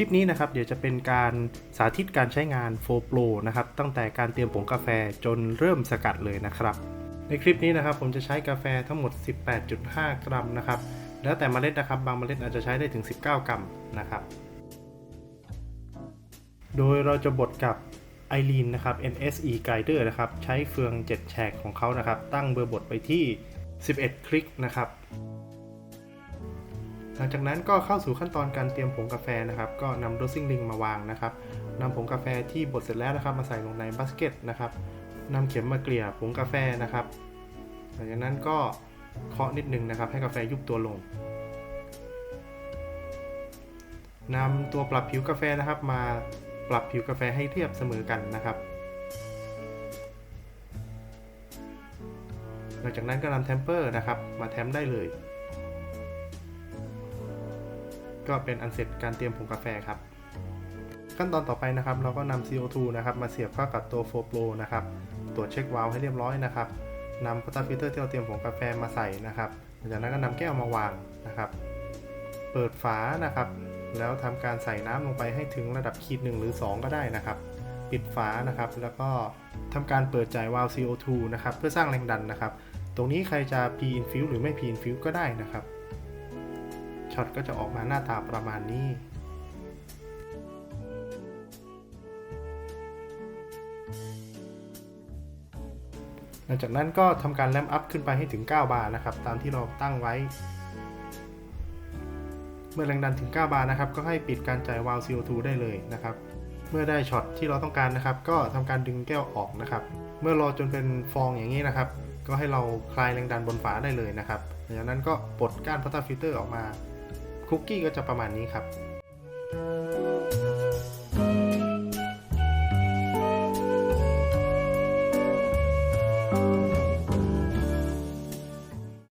ลิปนี้นะครับเดี๋ยวจะเป็นการสาธิตการใช้งาน f o Pro นะครับตั้งแต่การเตรียมผงกาแฟจนเริ่มสกัดเลยนะครับ ในคลิปนี้นะครับผมจะใช้กาแฟทั้งหมด 18.5 กรัมนะครับแล้วแต่เมล็ดนะครับบางเมล็ดอาจจะใช้ได้ถึง 19 กรัมนะครับโดยเราจะบดกับไอรีนนะครับ NSE Guider นะครับ ใช้เฟือง 7 แฉกของเขานะครับ ตั้งเบอร์บดไปที่ 11 คลิกนะครับ ลังจากนั้นก็เข้าสู่ขั้นตอนการเตรียมผงกาแฟนะครับ ก็นำ dosing ring มาวางนะครับนำผงกาแฟที่บดเสร็จแล้วนะครับ มาใส่ลงในบาสเกตนะครับนำเข็มมาเกลี่ยผงกาแฟนะครับหลังจากนั้นก็เคาะนิดนึงนะครับ ให้กาแฟยุบตัวลงนำตัวปรับผิวกาแฟนะครับ มาปรับผิวกาแฟให้เทียบเสมอกันนะครับ หลังจากนั้นก็นำแทมเปอร์นะครับ มาแทมได้เลย ก็เป็นอันเสร็จการเตรียมผงกาแฟครับ ขั้นตอนต่อไปนะครับ เราก็นำ CO2 นะครับมาเสียบเข้ากับตัว Flow Pro นะครับตรวจเช็ควาล์วให้เรียบร้อยนะครับนำพัตเตอร์ฟิลเตอร์ที่เราเตรียมผงกาแฟมาใส่นะครับจากนั้นก็นำแก้วมาวางนะครับ เปิดฝานะครับ แล้วทำการใส่น้ำลงไปให้ถึงระดับขีด1หรือ 2 ก็ได้นะครับ ปิดฝานะครับ แล้วก็ทำการเปิดจ่ายวาล์ว CO2 นะครับ เพื่อสร้างแรงดันนะครับ ตรงนี้ใครจะ P infuse หรือไม่ P infuse ก็ได้นะครับ ช็อตก็จะออกมาหน้าตาประมาณนี้หลังจากนั้นก็ทำการแรมอัพขึ้นไปให้ถึง 9 บาร์นะครับ ตามที่เราตั้งไว้ เมื่อแรงดันถึง 9 บาร์นะครับ ก็ให้ปิดการจ่ายวาล์ว CO2 ได้เลยนะครับ เมื่อได้ช็อตที่เราต้องการนะครับ ก็ทำการดึงแก้วออกนะครับ เมื่อรอจนเป็นฟองอย่างนี้นะครับ ก็ให้เราคลายแรงดันบนฝาได้เลยนะครับหลังจากนั้นก็ปลดก้านพัตเตอร์ฟิลเตอร์ออกมา คุกกี้ก็จะประมาณนี้ครับ